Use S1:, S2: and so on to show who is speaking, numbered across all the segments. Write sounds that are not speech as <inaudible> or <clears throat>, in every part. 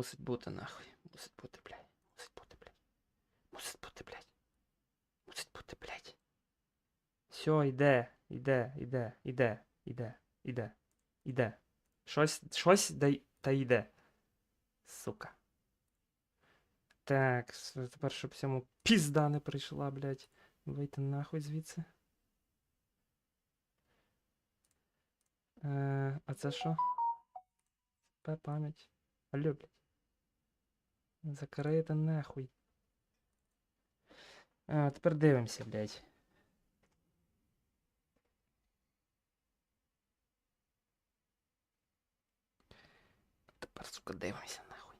S1: мусить бути, нахуй. Мусить бути, блядь. Мусить бути, блядь. Мусить бути, блядь. Мусить бути, блядь. Все, йде, йде, йде, йде, йде, йде, йде. Щось, щось да, та йде. Сука. Так, тепер, щоб всьому пізда не прийшла, блядь. Вийти нахуй звідси. Е, а це що? Пам'ять. Алло, блядь. Закрийте нахуй. А, тепер дивимося, блядь. Тепер, сука, дивимося нахуй.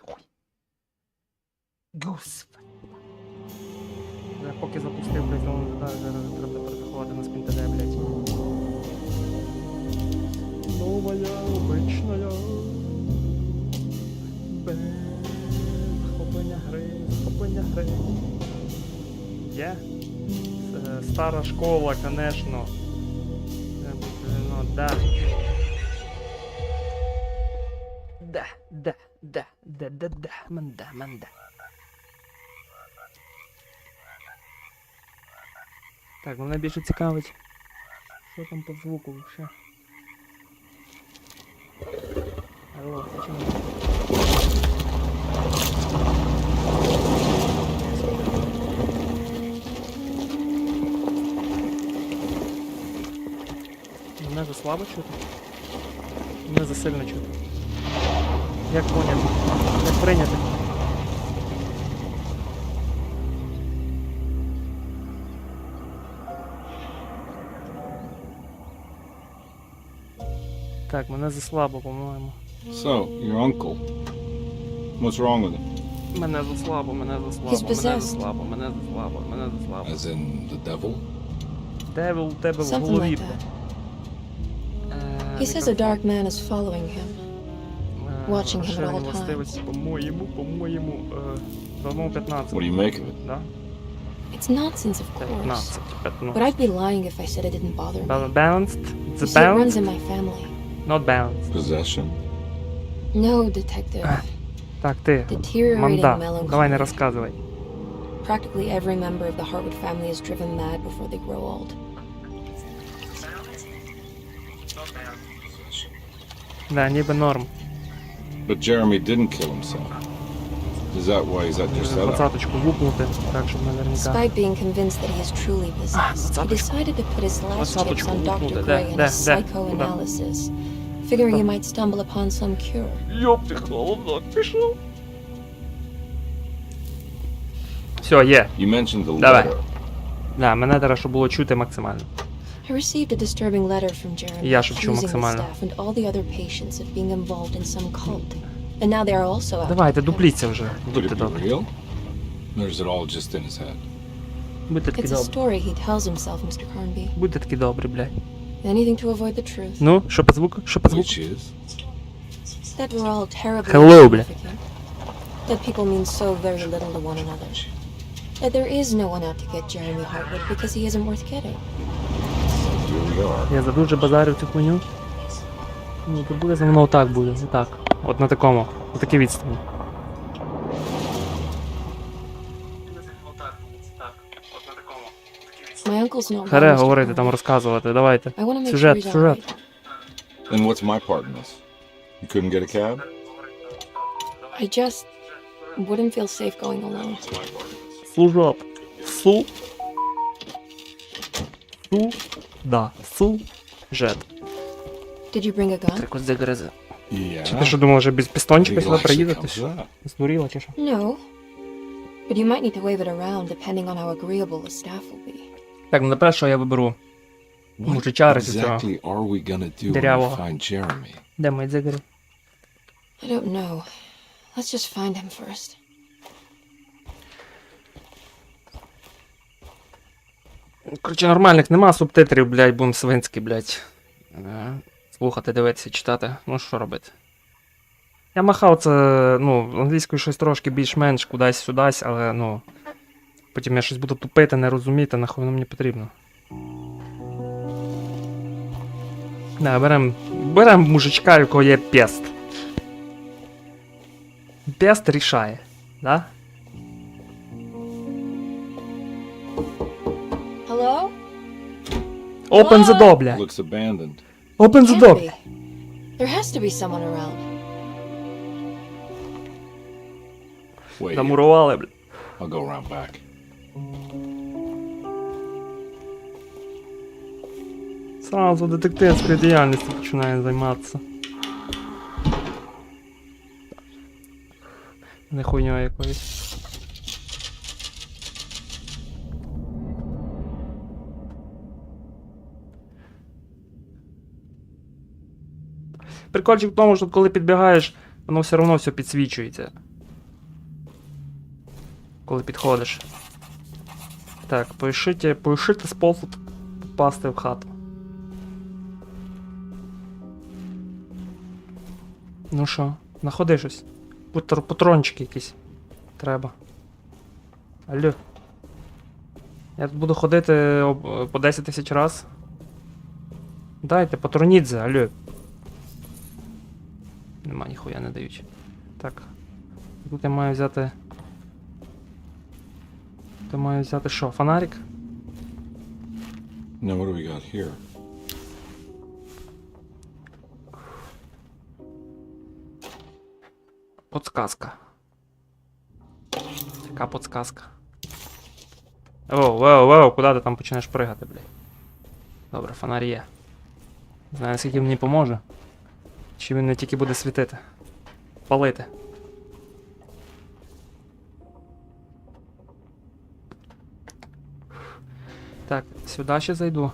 S1: Хуй. Господи. Я поки запустив, блядь, зараз, зараз треба переходити на спінтеде, блядь. Новая обичная. Без захоплення гри, захоплення гри. Є? С- Стара школа. Е, Ну, да. Да, да, да, да, да, да, манда, манда. Так, мене більше цікавить. Що там по звуку вообще? Алло, це слабо чути? Мене за сильно чути. Як поняти? Як прийняти? Так, мене за слабо, по-моєму.
S2: So, your uncle. What's wrong with him?
S1: Мене за слабо, мене за слабо, мене за
S3: possessed.
S1: слабо, мене за слабо, мене за слабо.
S2: As in the devil?
S1: Девил у тебе в
S3: Something
S1: голові.
S3: like that.
S1: Е,
S3: He says a
S1: мікрофон.
S3: dark man is following him.
S1: Е,
S3: watching him at
S1: розширені
S3: all
S1: властивості, По-моєму, по-моєму, е, по-моєму 15.
S2: What do you make of it?
S1: Да?
S3: It's nonsense, of course.
S1: 15,
S3: But
S1: 15.
S3: I'd be lying if I said it didn't bother me.
S1: Bal- Balanced?
S3: You
S1: The
S3: see, it runs
S1: balanced?
S3: in my family.
S1: Not balanced.
S2: Possession?
S3: No, detective.
S1: Так, ти.
S3: Deteriorating
S1: Манда, давай не
S3: melancholy.
S1: розказуй.
S3: Practically every member of the Hartwood family is driven mad before they grow old.
S1: Да, ніби норм.
S2: But Jeremy didn't kill himself. Is that why? Is that just set up?
S1: Двадцаточку лупнути, так, щоб наверняка.
S3: Despite being convinced that he is truly possessed, he decided to put his last chips on Dr.
S1: де,
S3: Gray and his psychoanalysis, figuring he might stumble upon some cure.
S1: Йоп, ти пішов. Все, є.
S2: You mentioned the
S1: Давай.
S2: letter.
S1: Да, мене треба, щоб було чути максимально.
S3: I received a disturbing letter from Jeremy
S1: Я шепчу
S3: accusing the
S1: максимально.
S3: staff and all the other patients of being involved in some cult. And now they are also out.
S1: Давайте, дупліться вже.
S2: Could
S1: Будьте
S2: it be
S1: добрі.
S2: real? Or is it all just in his head?
S1: Будьте такі
S3: It's a
S1: добрі.
S3: story he tells himself, Mr. Carnby.
S1: Будьте такі добрі, блядь.
S3: Anything to avoid the truth.
S1: Ну, що по звуку? Що по звуку?
S2: Which is?
S3: That we're all terribly
S1: Hello, бля.
S3: insignificant. That people mean so very little to one another. That there is no one out to get Jeremy Hartwood because he isn't worth getting.
S1: Я за дуже базарю цю хуйню. Ну, то буде воно отак буде, отак. От на такому, на такій відстані.
S3: My uncle's not.
S1: Харе говорити, там розказувати, давайте.
S3: I want to make
S1: Сюжет,
S3: sure he's
S1: сюжет.
S2: Then what's my part in this? You couldn't get a cab?
S3: I just wouldn't feel safe going alone.
S1: Служок. Су. Су. Да. Су. Жет.
S3: Did you bring a gun?
S1: Так загризе.
S2: Yeah.
S1: Чи ти що думав, вже без пістончика сюди приїде? Ти що? Здуріла чи що?
S3: No. But you might need to wave it around depending on how agreeable the staff will be.
S1: Так, ну тепер що я виберу? Цього. Дырявого.
S2: find Jeremy?
S1: Де мої дзигари?
S3: I don't know. Let's just find him first.
S1: Коротше, нормальних нема субтитрів, блядь, бум свинський, блядь. Е, Слухати, дивитися, читати. Ну що робити? Я махав це, ну, англійською щось трошки більш-менш кудись-сюдась, але ну. Потім я щось буду тупити, не розуміти, нахуй воно мені потрібно. Да, берем, берем мужичка, у якого є пест. Бест рішає, да? Open the door, блядь.
S2: Looks abandoned.
S1: Open the door.
S3: There has to be someone around.
S2: Wait.
S1: Замурували, блядь.
S2: I'll go around back.
S1: Сразу детективською діяльністю починає займатися. Не хуйньою якоюсь. Прикольчик в тому, що коли підбігаєш, воно все одно все підсвічується. Коли підходиш. Так, поішите, поішите спосіб попасти в хату. Ну що, знаходи щось. Патрончики якісь. Треба. Алло. Я тут буду ходити по 10 тисяч раз. Дайте, патронідзе, алло. Нема ніхуя не дають. Так. Тут я маю взяти. Тут я маю взяти що? Фонарик?
S2: Now, what do we got here?
S1: Подсказка. Яка подсказка? Оу, воу, воу, куди ти там почнеш пригати, блядь? Добре, фонарь є. Знаю, наскільки мені поможе. Чи він не тільки буде світити. Палити. Так, сюди ще зайду.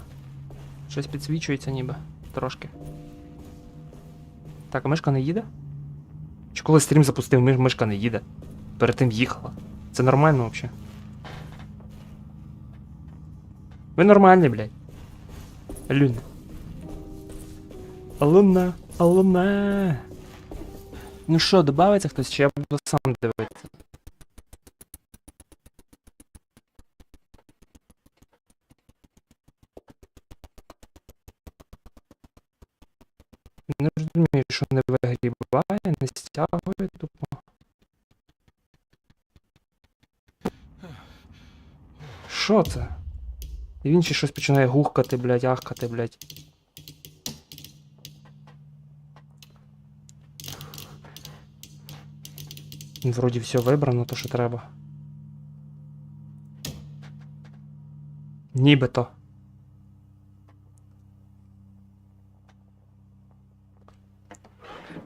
S1: Щось підсвічується ніби. Трошки. Так, а мишка не їде? Чи коли стрім запустив, миш- мишка не їде. Перед тим їхала. Це нормально взагалі. Ви нормальні, блядь. Алюна. Алуна, алуна. Ну що, добавиться хтось, чи я буду сам дивитися? Не розумію, що не вигрібає, не стягує тупо. Що це? І він ще щось починає гухкати, блядь, ахкати, блядь. Вроді все вибрано, то що треба. Нібито.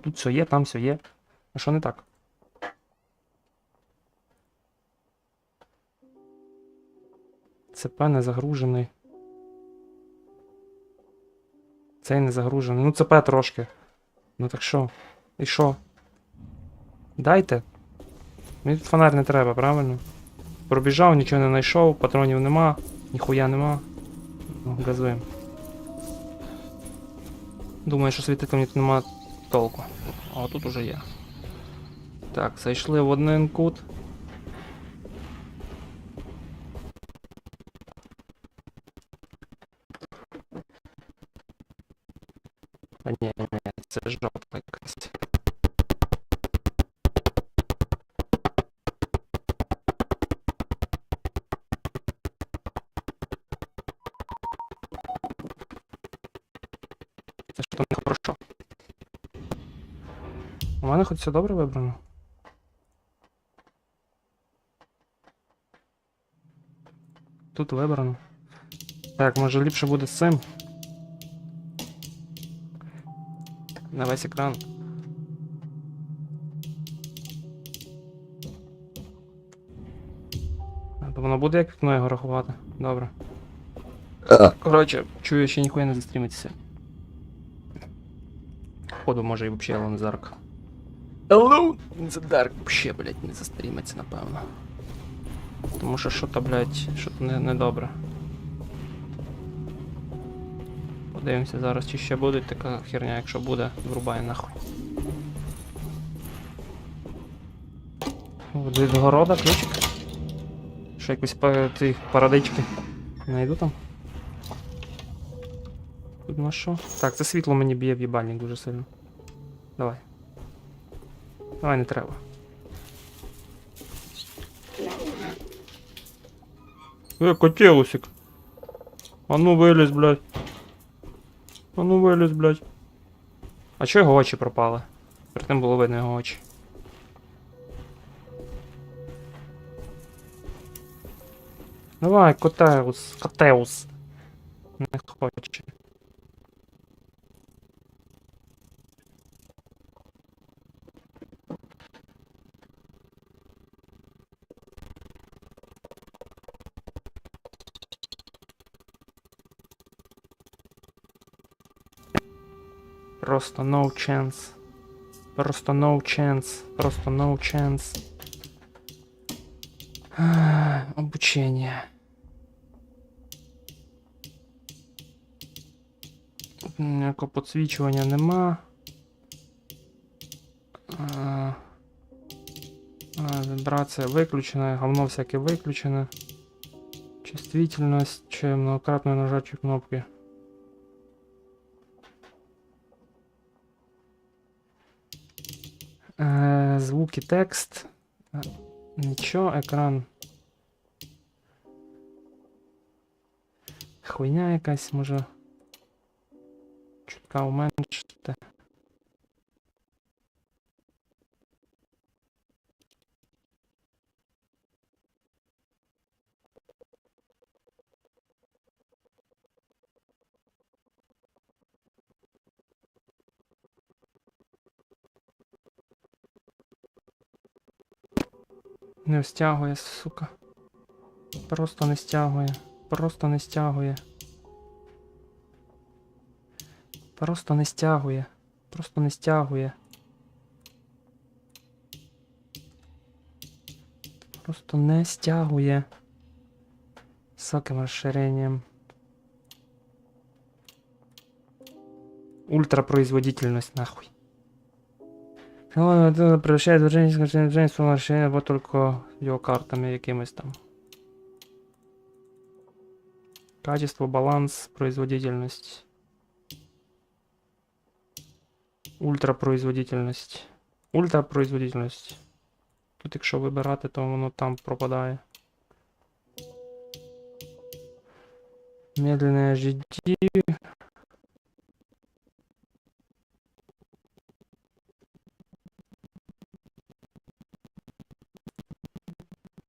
S1: Тут все є, там все є. А що не так? ЦП не загружений. Цей не загружений. Ну, ЦП трошки. Ну так що? І що? Дайте. Мені тут фонарь не треба, правильно? Пробіжав, нічого не знайшов, патронів нема, ніхуя нема. Ну, газуємо. Думаю, що світити мені тут нема толку. А тут уже є. Так, зайшли в один кут. Це що не хорошо. У мене хоч все добре вибрано. Тут вибрано. Так, може ліпше буде з цим. На весь екран. А, То воно буде як вікно його рахувати. Добре. Коротше, чую, ще ніхуя не застрімиться. Походу, може і взагалі Alone in the Dark. Alone in the Dark вообще, блядь, не застрімиться, напевно. Тому що що-то, блядь, що-то не, недобре. Подивимося зараз, чи ще буде така херня, якщо буде, врубай нахуй. Від города ключик. Ще па- ці парадички. Найду там. Тут на що? Так, це світло мені б'є в їбальник дуже сильно. Давай. Давай не треба. Э, котелусик. А ну виліз, блядь. А ну виліз, блядь. А чого його очі пропали? Перед тим було видно його очі. Давай, котеус, котеус. Не хоче. Просто no chance. Просто no chance. Просто no chance. Ах, <sighs> Обучение. Ніякого підсвічування нема. А, а, вібрація виключена, говно всяке виключене. Чувствительность, чи многократне нажаття кнопки. Звуки, текст. Е, Нічого, екран. Хуйня якась може. Чутка уменшити. Не стягує, сука. Просто не стягує. Просто не стягує. Просто не стягує. Просто не стягує. Просто не стягує. Высоким расширением. Ультропроизводительность нахуй. Ну, превращает движение с движение в расширение вот только его картами якимись там. Качество, баланс, производительность. Ультропроизводительность. Ультропроизводительность. Тут якщо вибирати, то воно там пропадає. Медленное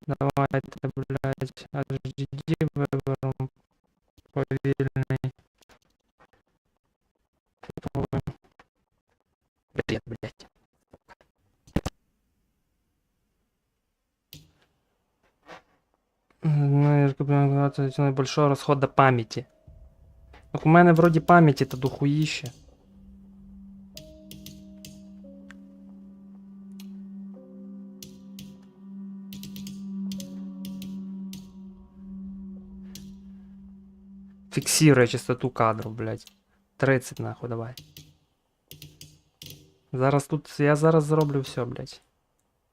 S1: GD. Давайте, блядь, HDD виберемо. Повільний. Попробуємо. Бред, блядь. Ну, рекомендация большого расхода памяти. Так у мене вроді пам'яті то дохуїще. Фіксирує частоту кадру, блядь. 30 нахуй, давай. Зараз тут. Я зараз зроблю все, блядь.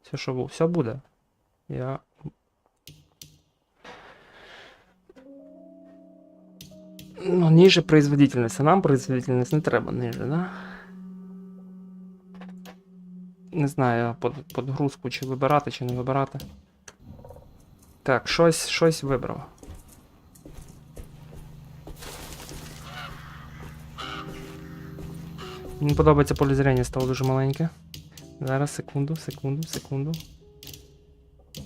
S1: Все, що. Все буде. Я. Ну, ниже производительность. А нам производительность не треба ниже, да? Не знаю, под, подгрузку чи вибирати, чи не вибирати. Так, щось, щось вибрав. Мені подобається поле зрення стало дуже маленьке. Зараз, секунду, секунду, секунду.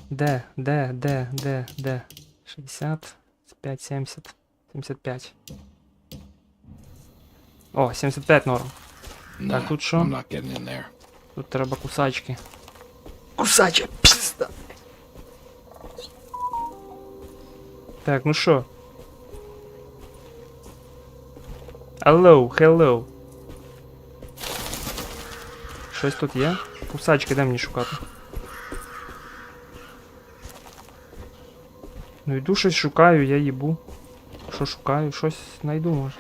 S1: Де, де, де, де, де? 60, 5, 70, 75. О, 75 норм.
S2: Nah,
S1: тут що?
S2: I'm not getting in there.
S1: Тут треба кусачки. Кусача пізда. Так, ну що? Hello, hello. Щось тут є? Кусачки, де мені шукати? Ну йду щось шукаю, я їбу. Що шукаю? Щось знайду може.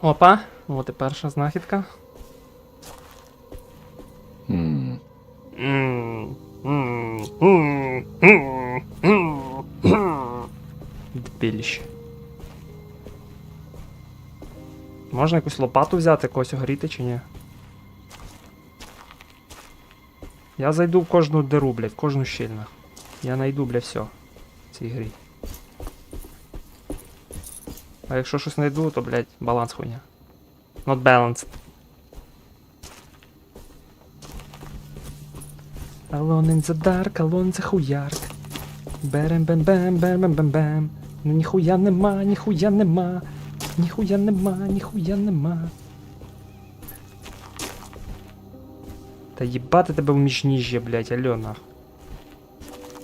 S1: Опа, от і перша знахідка. Можна якусь лопату взяти, когось огріти чи ні? Я зайду в кожну диру, блядь, в кожну щіль, нахуй. Я найду, бля, все. цій грі. А якщо щось знайду, то, блядь, баланс хуйня. Not balanced. Alone in the dark, alone in the хуярк. Берем бем бем бем бем бем бем. Ну ніхуя нема, ніхуя нема. Ніхуя нема, ніхуя нема. Та їбати тебе в міжніжжя, блядь, алло нахуй.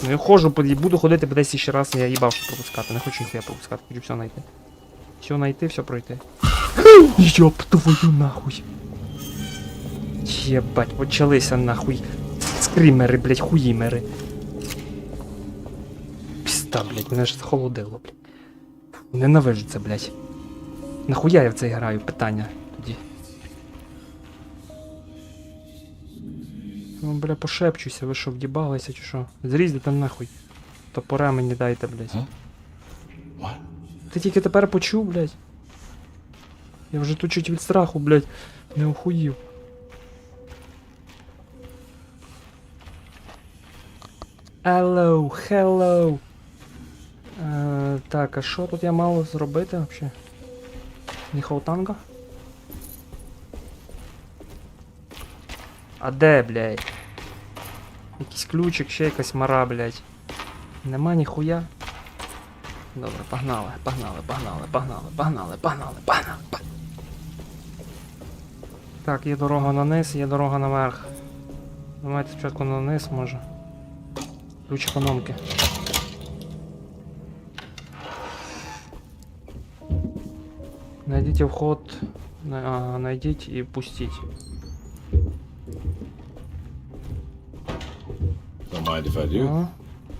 S1: Ну я ходжу, по- буду ходити 10 ще раз, я їбав, щоб пропускати. Не хочу ніхуя пропускати, хочу все знайти. Все знайти, все пройти. Йоп твою нахуй. Єбать, почалися нахуй. Скримери, блядь, хуїмери. Піста, блядь, мене ж захолодило, блядь. Ненавижу це, блядь. Нахуя я в це граю? Питання тоді. Ну, бля, пошепчуся, ви що, вдібалися чи що? Зрізайте нахуй. Топора мені дайте, блядь. Ти тільки тепер почув, блядь. Я вже тут чуть від страху, блядь, не охуїв. Hello, hello. Е, так, а що тут я мав зробити взагалі? Ніхоутанга? А де, блядь? Якийсь ключик, ще якась мара, блядь. Нема ніхуя. Добре, погнали, погнали, погнали, погнали, погнали, погнали. погнали. Так, є дорога на низ, є дорога наверх. Давайте спочатку на низ, може. Ключ економки. Найдіть вход. А,
S2: if I do.
S1: Ага.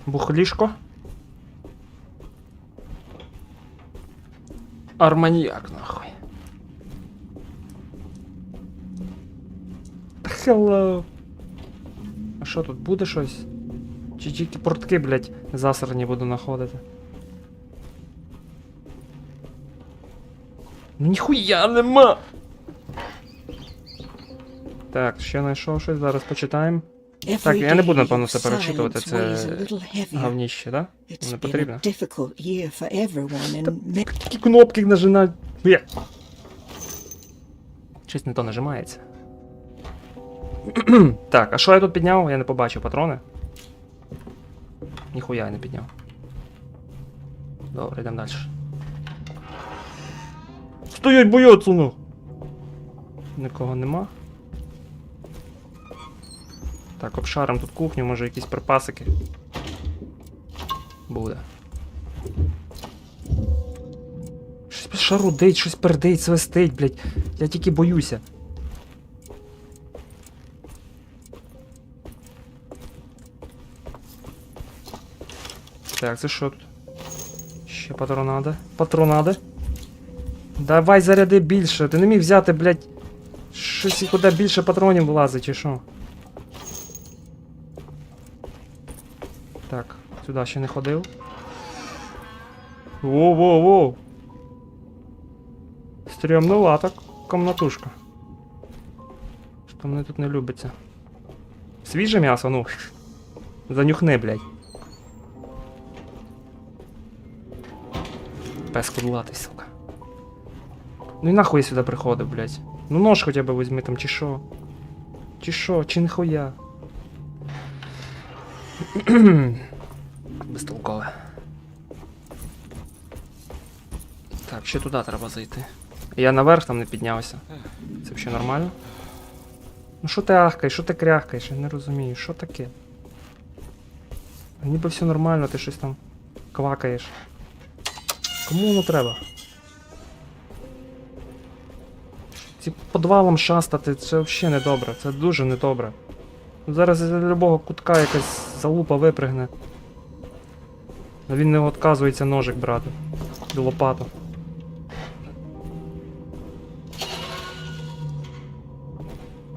S1: Бухлішко. Арманьяк, нахуй. Hello. А що тут буде щось? Чи тільки портки, блядь, засрані буду знаходити? Ну ніхуя нема! Так, ще знайшов щось, зараз почитаємо.
S4: Так,
S1: я не буду, напевно, все перечитувати, це Гавніще, да? Не потрібно.
S4: me-
S1: Такі кнопки нажимають. Щось не то нажимається. <clears throat> так, а що я тут підняв? Я не побачив патрони. Ніхуя я не підняв. Добре, йдемо далі. Стоять бояться, ну! Нікого нема. Так, обшарим тут кухню, може якісь припасики. Буде. Щось шарудить, щось пердить, свистить, блядь. Я тільки боюся. Так, це що тут? Ще патронада. Патронади. Давай заряди більше. Ти не міг взяти, блядь. Щось і куди більше патронів влазить, чи що? Так, сюди ще не ходив. Воу-воу-воу. Стрімнувата комнатушка. Що мене тут не любиться. Свіже м'ясо, ну. Занюхни, блядь. Пес кудлатий, сука. Ну і нахуй я сюди приходив, блядь. Ну нож хоча б візьми там, чи що. Чи що, чи нихуя. <clears throat> Безтолкове. Так, ще туди треба зайти. Я наверх там не піднявся. Це взагалі нормально? Ну що ти ахкаєш, що ти кряхкаєш? Я не розумію, що таке? Ніби все нормально, ти щось там квакаєш. Кому воно треба? Ці подвалом шастати, це взагалі не добре, це дуже недобре. Зараз з любого кутка якась залупа випригне. Він не відказується ножик брати. І лопату.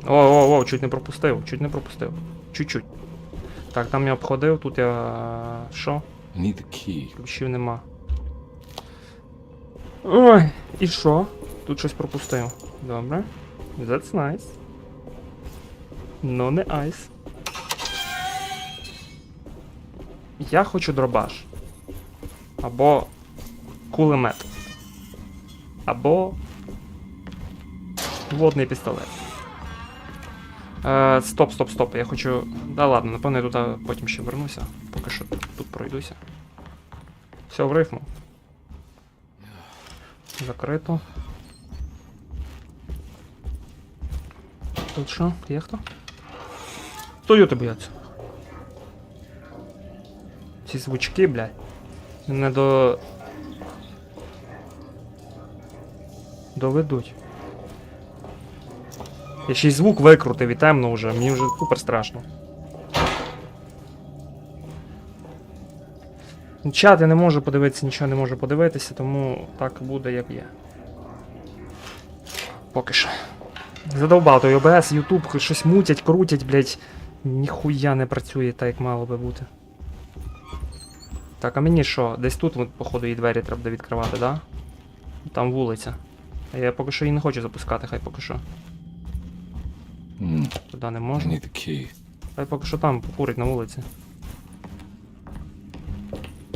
S1: О, о, о, чуть не пропустив, чуть не пропустив. Чуть-чуть. Так, там я обходив, тут я. Що?
S2: I need key.
S1: Ключів нема. Ой, і що? Тут щось пропустив. Добре. That's nice. Ну не айс. Я хочу дробаш. Або кулемет. Або водний пістолет. Е, стоп, стоп, стоп. Я хочу. Да ладно, напевно, я туди потім ще вернуся. Поки що тут пройдуся. Все, в рифму. Закрито. Тут що? Є хто? Тойоти бояться. Ці звучки, блядь. Не до. Доведуть. Я ще й звук викрутив і темно вже, мені вже супер страшно. Чат я не можу подивитися, нічого не можу подивитися, тому так буде, як є. Поки що. Задовбав той ОБС, Ютуб щось мутять, крутять, блять. Ніхуя не працює так, як мало би бути. Так, а мені що? Десь тут, походу, і двері треба відкривати, да? Там вулиця. А я поки що її не хочу запускати, хай поки що. Туди не можна. Хай поки що там покурить на вулиці.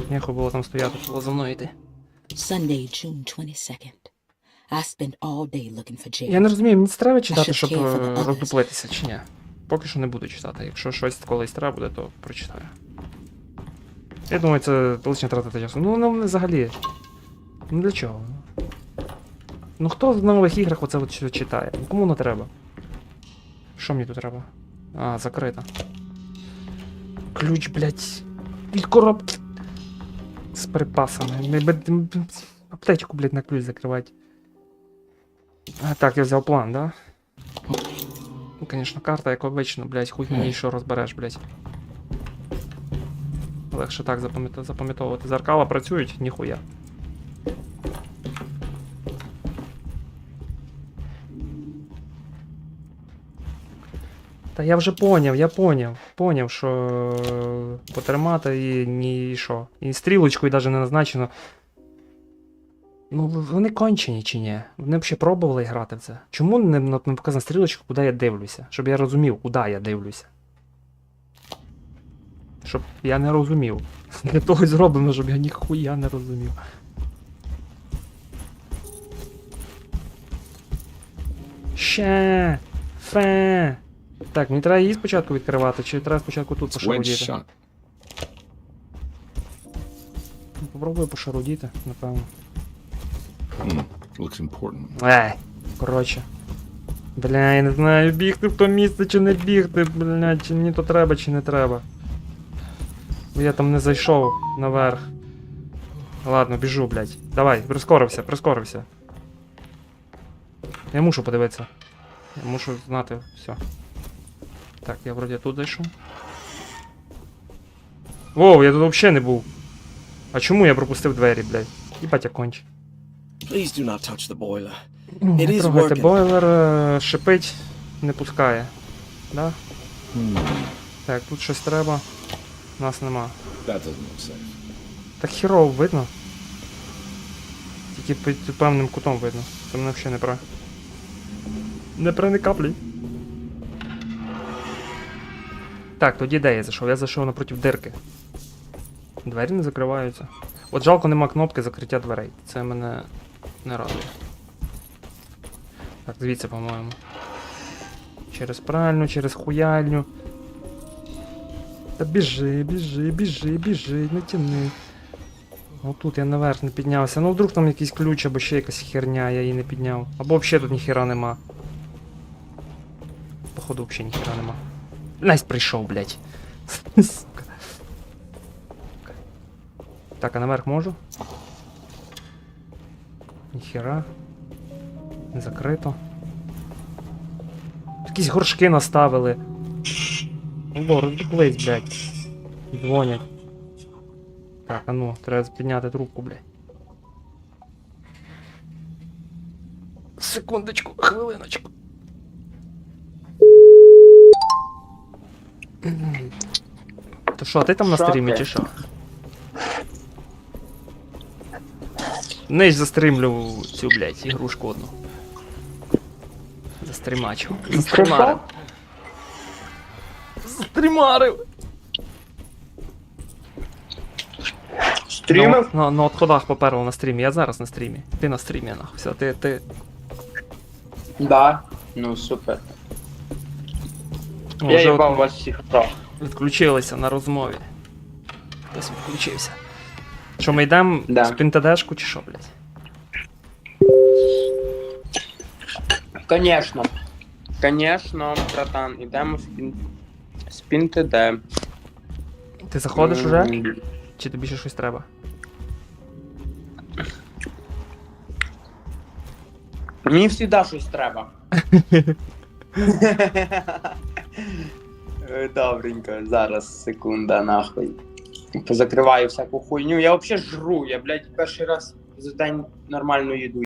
S1: Нехуй було там стояти, було за мною йти.
S4: Sunday, June 22nd.
S1: Я не розумію, мені треба читати, щоб е, роздуплитися чи ні. Поки що не буду читати. Якщо щось колись треба буде, то прочитаю. Я думаю, це лише тратити часу. Ну, ну взагалі. Ну для чого? Ну хто в нових іграх оце от читає? Ну, Кому не треба? Що мені тут треба? А, закрита. Ключ, блядь. Від коробки. З припасами. Аптечку, блядь, на ключ закривати. А, так, я взяв план, да? Ну, конечно, карта, як обично, блядь, хуй мені що розбереш, блядь. Легше так запам'ятовувати. Зеркала працюють, ніхуя. Та я вже поняв, я поняв. Поняв, що е, потримати і ні що. І стрілочкою навіть не назначено. Ну, вони кончені чи ні? Вони б ще пробували грати в це. Чому не, не показана стрілочка, куди я дивлюся? Щоб я розумів, куди я дивлюся. Щоб я не розумів. <laughs> Для того зроблено, щоб я ніхуя не розумів. Ще. Фе. Так, мені треба її спочатку відкривати, чи треба спочатку тут пошарудіти? Попробую пошарудіти, напевно.
S2: Hmm. Looks important.
S1: Ей, коротше. Бля, я не знаю, бігти в то місце чи не бігти, бля, чи мені то треба, чи не треба. Я там не зайшов наверх. Ладно, біжу, блядь. Давай, прискорився, прискорився. Я мушу подивитися. Я мушу знати все. Так, я вроді тут зайшов. Воу, я тут взагалі не був. А чому я пропустив двері, блядь? Їбать я конч.
S5: Please do not touch the boiler. It is working.
S1: бойлер, е, шипить, не пускає. Да? Так, тут щось треба. Нас нема.
S2: That doesn't look safe.
S1: Так хірово видно. Тільки під певним кутом видно. Це мене взагалі не про. Не про не каплі. Так, тоді де я зайшов? Я зайшов напроти дирки. Двері не закриваються. От жалко нема кнопки закриття дверей. Це мене не радує. Так, звідси, по-моєму. Через пральню, через хуяльню. Та біжи, біжи, біжи, біжи, не тяни. Отут я наверх не піднявся. Ну вдруг там якийсь ключ або ще якась херня, я її не підняв. Або взагалі тут ніхера нема. Походу взагалі ніхера нема. Настя прийшов, блядь. <laughs> Так, а наверх можу? Ніхера. Закрито. Якісь горшки наставили. О, роздуплись, блядь. Дзвонять. Так, а ну, треба підняти трубку, блядь. Секундочку, хвилиночку. То що, ти там на стрімі чи що? Ниж застрімлю цю, блядь, ігрушку одну. Застрімачив. Застрімарив. Застрімарив.
S6: Стрімив?
S1: На, на, на отходах поперло на стрімі. Я зараз на стрімі. Ти на стрімі, нахуй. Все, ти, ти.
S6: Да. Ну супер. Я
S1: вже
S6: їбав
S1: от
S6: вас всіх прав.
S1: відключилися на розмові. Хтось відключився. Що, ми йдемо
S6: Да.
S1: з пінтедешку чи що, блядь?
S6: Конечно. Конечно, братан, ідемо. Спін ТД.
S1: Ти заходиш уже? Чи тобі ще щось треба?
S6: Мені завжди щось треба. Е, <laughs> <laughs> Добренько, зараз, секунда, нахуй. Позакриваю всяку хуйню. Я взагалі жру, я, блядь, перший раз за день нормальну їду